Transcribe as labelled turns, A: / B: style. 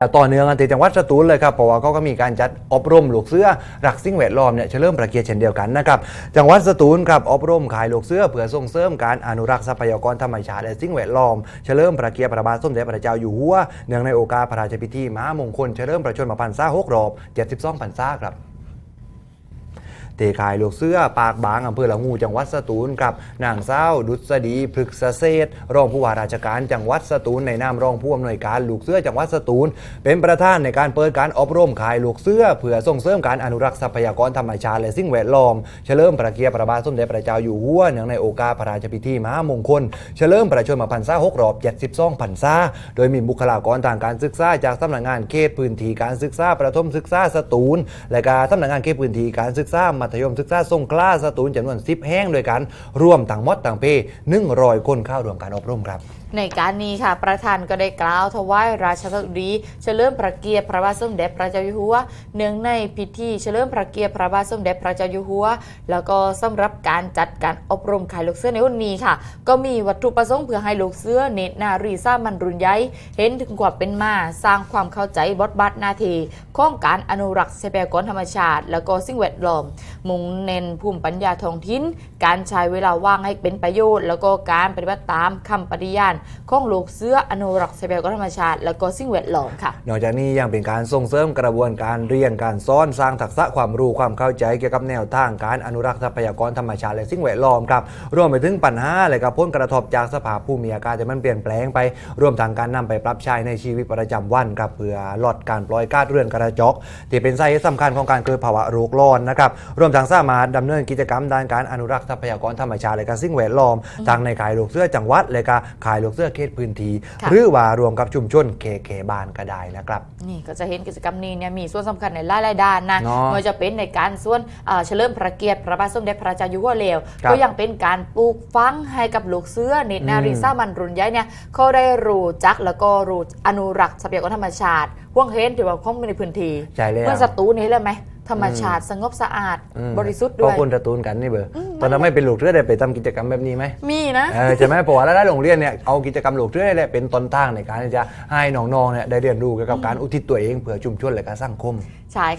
A: ต่อเนื่องกันติดจังหวัดสตูลเลยครับเพราะว่าเขาก็มีการจัดอบรมลูกเสื้อรักสิ่งแวดล้อมเนี่ยเฉลิมประเกียรติเช่นเดียวกันนะครับจังหวัดสตูลครับอบรมขายลูกเสื้อเพื่อส่งเสริมการอนุรักษ์ทรัพยากรธรรมชาติและสิ่งแวดล้อมเฉลิมประเกียรติพระบาทสมเด็จพระเจ้าอยู่หัวเนื่องในโอกาสพระราชพิธีมหามงคลเฉลิมประชนมพรรษาหกรอบ 72พรรษาครับ เตขายลูกเสื้อปากบางอำเภอละงูจังหวัดสตูลครับนางเศร้าดุษฎีพฤกษเศษรองผู้ว่าราชการจังหวัดสตูลในนามรองผู้อำนวยการลูกเสื้อจังหวัดสตูล เป็นประธานในการเปิดการอบรมขายลูกเสื้อเพื่อส่งเสริมการอนุรักษ์ทรัพยากรธรรมชาติและสิ่งแวดล้อม เฉลิมพระเกียรติพระบาทสมเด็จพระเจ้าอยู่หัวเนื่องในโอกาสพระราชพิธีมหามงคล เฉลิมพระชนมพรรษา6รอบ72พรรษาโดยมีบุคลากรทางการศึกษาจากสำนักงานเขตพื้นที่การศึกษาประถมศึกษาสตูล และการสำนักงานเขตพื้นที่การศึกษามัธยมศึกษาสงขลาสตูลจำนวน10แห่งโดยการรวมต่างมดต่างเพ100คนเข้าร่วมการอบรมครับ
B: ในการนี้ค่ะประธานก็ได้กล่าวถวายราชสดุดีเฉลิมพระเกียรติพระบาทสมเด็จพระเจ้าอยู่หัวเนื่องในพิธีเฉลิมพระเกียรติพระบาทสมเด็จพระเจ้าอยู่หัว แล้วก็สำหรับการจัดการอบรมขายลูกเสื้อในวันนี้ค่ะ ก็มีวัตถุประสงค์เพื่อให้ลูกเสื้อเนตรนารีสามันรุนใหญ่เห็นถึงความเป็นมาสร้างความเข้าใจบทบาทหนาทีของการอนุรักษ์ทรัพยากรธรรมชาติ แล้วก็สิ่งแวดล้อมมุ่งเน้นภูมิปัญญาท้องถิ่นการใช้เวลาว่างให้เป็นประโยชน์ แล้วก็การปฏิบัติตามคำปฏิญาณของลูกเสื้ออนุรักษ์ทรัพยากรธรรมชาติ แล้วก็สิ่งแวดล้อมค่ะ
A: นอกจากนี้ยังเป็นการส่งเสริมกระบวนการเรียนการสอนสร้างทักษะความรู้ความเข้าใจเกี่ยวกับแนวทางการอนุรักษ์ทรัพยากรธรรมชาติและสิ่งแวดล้อมครับรวมไปถึงปัญหาและกับผลกระทบจากสภาพภูมิอากาศที่มันเปลี่ยนแปลงไป รวมทางการนำไปปรับใช้ในชีวิตประจำวันครับเพื่อลดการปล่อยก๊าซเรือนกระจกที่เป็นสาเหตุสำคัญของการเกิดภาวะโลกร้อนนะครับรวมทั้งสามารถดำเนินกิจกรรมด้านการอนุรักษ์ทรัพยากรธรรมชาติและก็สิ่งแวดล้อมทั้งในขายลูกเสื้อจังหวัดและก็ขายลกเสื้อเขตพื้นที่
B: ค่ะ
A: หรือว่ารวมกับชุมชนเคเคบ้านก็ได้นะครับ
B: นี่ก็จะเห็นกิจกรรมนี้เนี่ยมีส่วนสำคัญในหลายๆด้านนะ
A: เนาะ
B: ไม่ว่าจะเป็นในการส่วนเอ่อเฉลิมพระเกียรติพระบาทสมเด็จพระเจ้าอยู่หัวเลว
A: ครับ
B: ก็ยังเป็นการปลูกฝังให้กับลูกเสื้อเนตรนารี
A: อืม
B: สามันรุ่นใหญ่เนี่ยเขาได้รู้จักแล้วก็รู้อนุรักษ์ทรัพยากรธรรมชาติห่วงเห็นถือว่าข้องในพื้นที่
A: ใช่แล้ว
B: เมื่อสตูนี่เลยไหมธรรมชาติสงบสะอาด
A: อืม
B: บริสุทธิ์
A: เพ
B: ด้วย
A: ราะคนตระตูนกันนี่เบอร์ ตอนนั้นไม่เป็นลูกเรือได้ไปทำกิจกรรมแบบนี้ไหม
B: มีนะ
A: เออใช่ไหมเพราะว่าแล้วโรงเรียนเนี่ยเอากิจกรรมลูกเรือนี่แหละเป็นต้นทางในการที่จะให้น้องๆเนี่ยได้เรียนรู้เกี่ยวกับการอุทิศตัวเองเพื่อชุมชนและการสังคม
B: ใช่ค่ะ